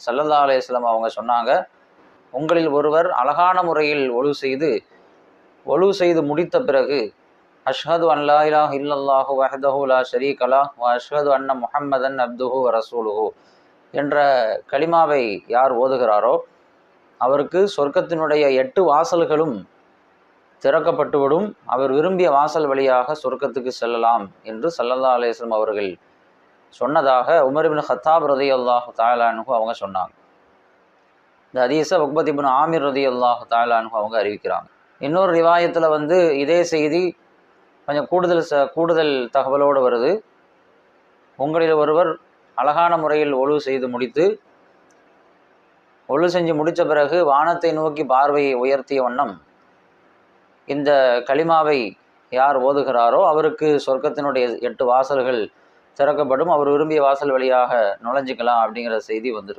சல்லல்லா அலையம் அவங்க சொன்னாங்க உங்களில் ஒருவர் அழகான முறையில் ஒழு செய்து ஒழு செய்து முடித்த பிறகு அஷ்ஹது அல்லா லா இல்லல்லாஹு வஹ்தஹு லா ஷரீக வ அஷ்ஹது அன்ன முஹம்மதன் அப்துஹு ரசூலுஹு என்ற கலிமாவை யார் ஓதுகிறாரோ அவருக்கு சொர்க்கத்தினுடைய எட்டு வாசல்களும் திறக்கப்பட்டுவிடும். அவர் விரும்பிய வாசல் வழியாக சொர்க்கத்துக்கு செல்லலாம் என்று சல்லல்லா அலிஸ்லம் அவர்கள் சொன்னதாக உமர்பின் ஹத்தாப் ரதி அல்லாஹு தாலானு அவங்க சொன்னாங்க. இந்த ஹதீஸை உக்பத் இபின் ஆமிர் ரதி அல்லாஹு தாலானு அவங்க அறிவிக்கிறாங்க. இன்னொரு ரிவாயத்தில் வந்து இதே செய்தி கொஞ்சம் கூடுதல் ச கூடுதல் தகவலோடு வருது. உங்களில் ஒருவர் அழகான முறையில் ஒழு செய்து முடித்து ஒழு செஞ்சு முடித்த பிறகு வானத்தை நோக்கி பார்வையை உயர்த்திய வண்ணம் இந்த களிமாவை யார் ஓதுகிறாரோ அவருக்கு சொர்க்கத்தினுடைய எட்டு வாசல்கள் திறக்கப்படும். அவர் விரும்பிய வாசல் வழியாக நுழைஞ்சிக்கலாம் அப்படிங்கிற செய்தி வந்திருக்கு.